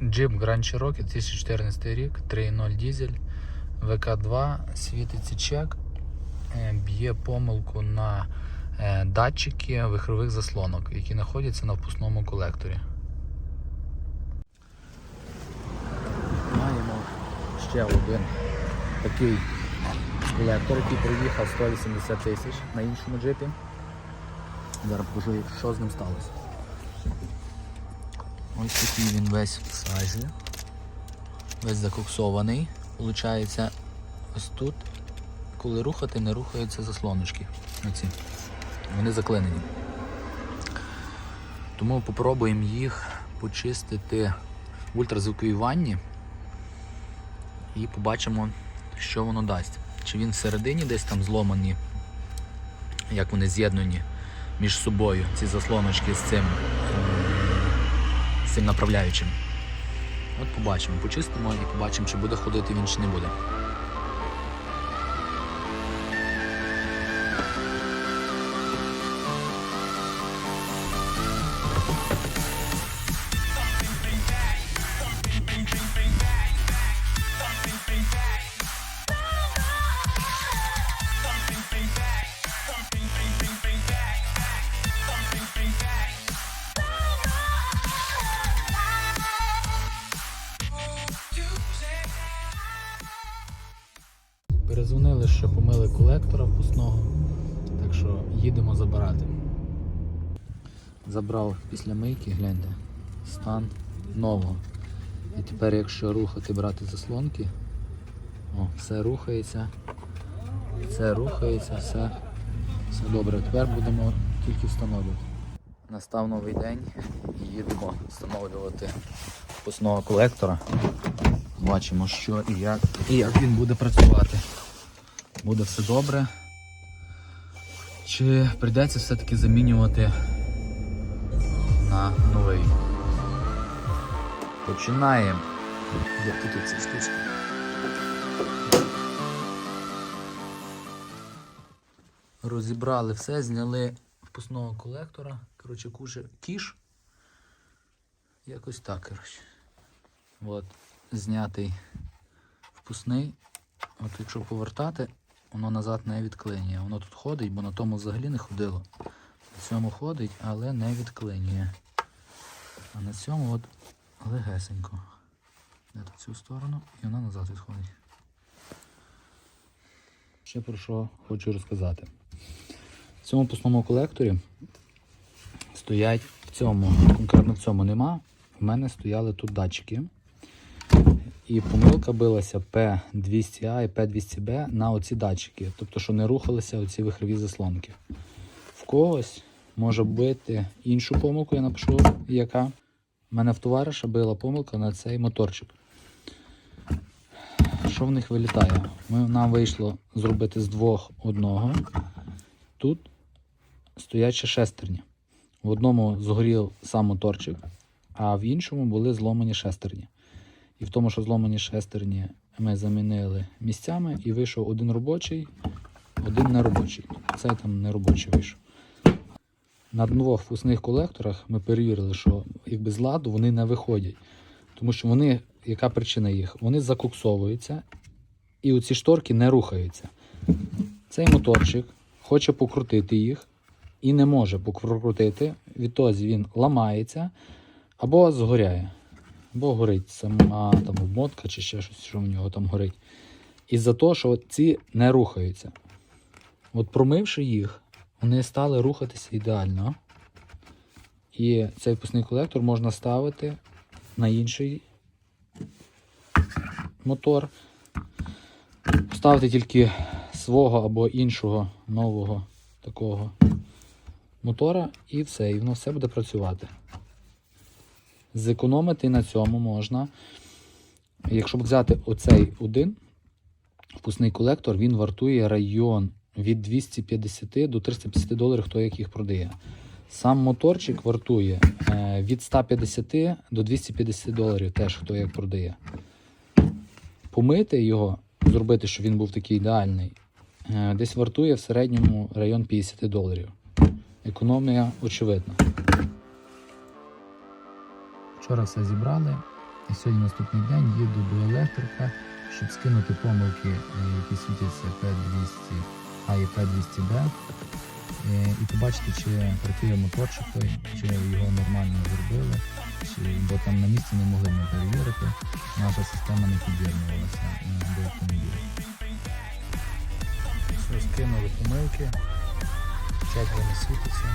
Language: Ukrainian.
Jeep Grand Cherokee 2014 рік, 3.0 дізель, ВК2, світиться чек, е, б'є помилку на е, датчики вихрових заслонок, які знаходяться на впускному колекторі. Маємо ще один такий колектор, який проїхав 180 тисяч на іншому джипі. Зараз покажу, що з ним сталося. Ось такий він весь в сажі. Весь закоксований. Получається, ось тут, коли рухати, не рухаються заслоночки. Оці. Вони заклинені. Тому попробуємо їх почистити в ультразвуковій ванні і побачимо, що воно дасть. Чи він всередині десь там зломані, як вони з'єднані між собою, ці заслоночки з цим, цим направляючим. От побачимо, почистимо і побачимо, чи буде ходити він, чи не буде. Перезвонили, що помили колектора впускного, так що їдемо забирати. Забрав після мийки, гляньте, стан нового. І тепер, якщо рухати, брати заслонки, о, все рухається, все рухається, все, все добре. Тепер будемо тільки встановлювати. Настав новий день і їдемо встановлювати впускного колектора. Бачимо, що і як, і як він буде працювати. Буде все добре. Чи прийдеться все-таки замінювати на новий? Починаємо. Які тут ці штучки? Розібрали все, зняли впускного колектора. Коротше, куше кіш. Якось так, коротше. От, знятий впускний. От якщо повертати, воно назад не відклинює. Воно тут ходить, бо на тому взагалі не ходило. На цьому ходить, але не відклинює. А на цьому от легесенько. Де тут цю сторону і вона назад відходить. Ще про що хочу розказати. В цьому пусному колекторі стоять в цьому, конкретно в цьому нема. В мене стояли тут датчики. І помилка билася P200A і P200B на оці датчики, тобто, що не рухалися оці вихрові заслонки. В когось може бити іншу помилку, я напишу, яка. У мене в товариша била помилка на цей моторчик. Що в них вилітає? Ми, нам вийшло зробити з двох одного. Тут стоять ще шестерні. В одному згорів сам моторчик, а в іншому були зломані шестерні. І в тому, що зломані шестерні ми замінили місцями і вийшов один робочий, один неробочий. Цей там неробочий вийшов. На двох впускних колекторах ми перевірили, що якби з ладу вони не виходять. Тому що вони, яка причина їх? Вони закоксовуються і оці шторки не рухаються. Цей моторчик хоче покрутити їх і не може покрутити. Відтоді він ламається або згоряє або горить сама там обмотка чи ще щось, що в нього там горить. Із-за того, що ці не рухаються. От промивши їх, вони стали рухатися ідеально. І цей впускний колектор можна ставити на інший мотор. Ставити тільки свого або іншого нового такого мотора, і все, і воно все буде працювати. Зекономити на цьому можна. Якщо б взяти оцей один впускний колектор, він вартує район від 250 до 350 доларів, хто як їх продає. Сам моторчик вартує е, від 150 до 250 доларів, теж хто як продає. Помити його, зробити, щоб він був такий ідеальний, е, десь вартує в середньому район 50 доларів. Економія очевидна. Вчора все зібрали, І сьогодні наступний день їду до електрика, щоб скинути помилки, е, які світяться P200 А і P200B. Е, І побачити, чи працює моторчик чи його нормально зробили, чи, бо там на місці не могли ми перевірити. Наша система не під'єднувалася е, до автомобіля. Все, скинули помилки, чек вони світиться.